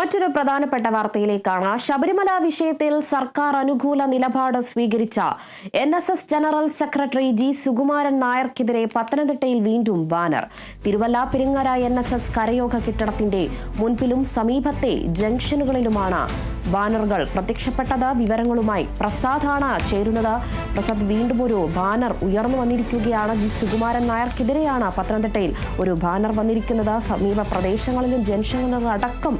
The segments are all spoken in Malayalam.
മറ്റൊരു പ്രധാനപ്പെട്ട വാർത്തയിലേക്കാണ്. ശബരിമല വിഷയത്തിൽ സർക്കാർ അനുകൂല നിലപാട് സ്വീകരിച്ച N S S general secretary G Sukumaran നായർക്കെതിരെ പത്തനംതിട്ടയിൽ വീണ്ടും banner. Thiruvalla Peringara N S S കരയോഗ കെട്ടിടത്തിന്റെ മുൻപിലും സമീപത്തെ ജംഗ്ഷനുകളിലുമാണ് ബാനറുകൾ പ്രത്യക്ഷപ്പെട്ടത് വിവരങ്ങളുമായി പ്രസാദാണ് ചേരുന്നത്. പ്രസാദ് വീണ്ടും ഒരു ബാനർ ഉയർന്നു വന്നിരിക്കുകയാണ്. ജി. സുകുമാരൻ നായർക്കെതിരെയാണ് പത്തനംതിട്ടയിൽ ഒരു ബാനർ വന്നിരിക്കുന്നത്. സമീപ പ്രദേശങ്ങളിലും ജംഗ്ഷനുകളിലും അടക്കം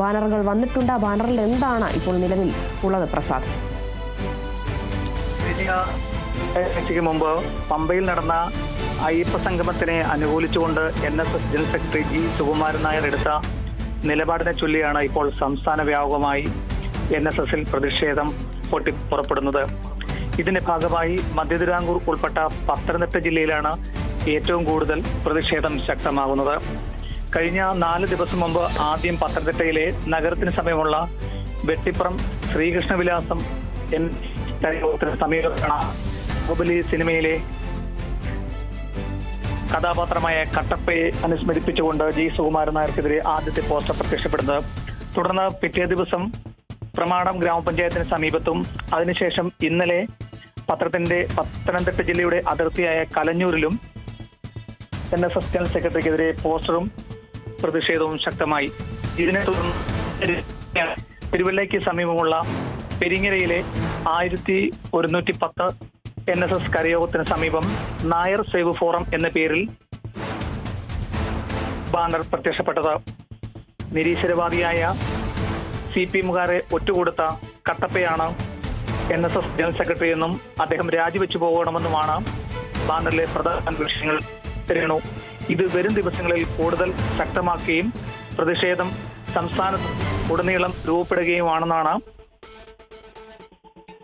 ബാനറുകൾ വന്നിട്ടുണ്ട്. ബാനറിൽ എന്താണ് ഇപ്പോൾ നിലവിൽ ഉള്ളത് പ്രസാദ്? ആഴ്ചയ്ക്ക് മുമ്പ് പമ്പയിൽ നടന്ന അയ്യപ്പ സംഗമത്തിനെ അനുകൂലിച്ചുകൊണ്ട് N S S general secretary G. Sukumaran Nair എടുത്ത നിലപാടിനെ ചൊല്ലിയാണ് ഇപ്പോൾ സംസ്ഥാന വ്യാപകമായി എൻ എസ് എസിൽ പ്രതിഷേധം പൊട്ടി പുറപ്പെടുന്നത്. ഇതിന്റെ ഭാഗമായി മധ്യ തിരുവിതാംകൂർ ഉൾപ്പെട്ട പത്തനംതിട്ട ജില്ലയിലാണ് ഏറ്റവും കൂടുതൽ പ്രതിഷേധം ശക്തമാകുന്നത്. കഴിഞ്ഞ നാല് ദിവസം മുമ്പ് ആദ്യം പത്തനംതിട്ടയിലെ നഗരത്തിന് സമയമുള്ള വെട്ടിപ്പുറം ശ്രീകൃഷ്ണവിലാസം എൻ സമീപത്താണ് ബാഹുബലി സിനിമയിലെ കഥാപാത്രമായ കട്ടപ്പയെ അനുസ്മരിപ്പിച്ചുകൊണ്ട് ജി സുകുമാരൻ നായർക്കെതിരെ ആദ്യത്തെ പോസ്റ്റർ പ്രത്യക്ഷപ്പെടുന്നത്. തുടർന്ന് പിറ്റേ ദിവസം പ്രമാണം ഗ്രാമപഞ്ചായത്തിന് സമീപത്തും. അതിനുശേഷം ഇന്നലെ പത്രത്തിന്റെ പത്തനംതിട്ട ജില്ലയുടെ അതിർത്തിയായ കലഞ്ഞൂരിലും എൻ എസ് എസ് ജനറൽ സെക്രട്ടറിക്കെതിരെ പോസ്റ്ററും പ്രതിഷേധവും ശക്തമായി. ഇതിനെ തുടർന്ന് തിരുവല്ലയ്ക്ക് സമീപമുള്ള പെരിങ്ങരയിലെ ആയിരത്തി ഒരുന്നൂറ്റി പത്ത് എൻ എസ് എസ് കരയോഗത്തിന് സമീപം നായർ സേവ് ഫോറം എന്ന പേരിൽ ബാനർ പ്രത്യക്ഷപ്പെട്ടത്. നിരീശ്വരവാദിയായ സി പി എമ്മുകാരെ ഒറ്റുകൊടുത്ത കട്ടപ്പയാണ് N S S general secretary എന്നും അദ്ദേഹം രാജിവെച്ചു പോകണമെന്നുമാണ് ബാനറിലെ പ്രധാന വിഷയങ്ങൾ. രേണു ഇത് വരും ദിവസങ്ങളിൽ കൂടുതൽ ശക്തമാക്കുകയും പ്രതിഷേധം സംസ്ഥാനത്ത് ഉടനീളം രൂപപ്പെടുകയുമാണെന്നാണ്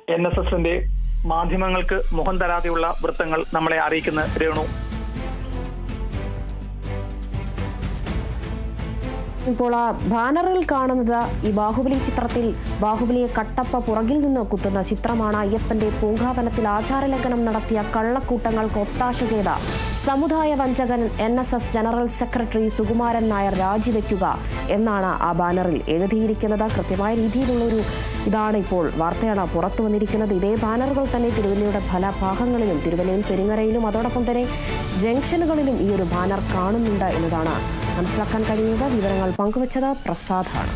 എൻ എസ് എസിന്റെ മാധ്യമങ്ങൾക്ക് മുഖം തരാതെയുള്ള വൃത്തങ്ങൾ നമ്മളെ അറിയിക്കുന്ന രേണു ഇപ്പോൾ ആ ബാനറിൽ കാണുന്നത് ഈ ബാഹുബലി ചിത്രത്തിൽ ബാഹുബലിയെ കട്ടപ്പ പുറകിൽ നിന്ന് കുത്തുന്ന ചിത്രമാണ് അയ്യപ്പന്റെ പൂങ്കാവനത്തിൽ ആചാരലംഘനം നടത്തിയ കള്ളക്കൂട്ടങ്ങൾക്ക് ഒത്താശ ചെയ്ത. സമുദായ വഞ്ചകൻ N S S general secretary Sukumaran Nair രാജിവെക്കുക എന്നാണ് ആ ബാനറിൽ എഴുതിയിരിക്കുന്നത്. കൃത്യമായ രീതിയിലുള്ളൊരു ഇതാണ് ഇപ്പോൾ വാർത്തയാണ് പുറത്തു വന്നിരിക്കുന്നത്. ഇതേ ബാനറുകൾ തന്നെ തിരുവല്ലയുടെ പല ഭാഗങ്ങളിലും തിരുവല്ലയിൽ പെരിങ്ങരയിലും അതോടൊപ്പം തന്നെ ജംഗ്ഷനുകളിലും ഈ ഒരു ബാനർ കാണുന്നുണ്ട് എന്നതാണ് മനസ്സിലാക്കാൻ കഴിയുന്നത് വിവരങ്ങൾ പങ്കുവച്ചത് പ്രസാദാണ്.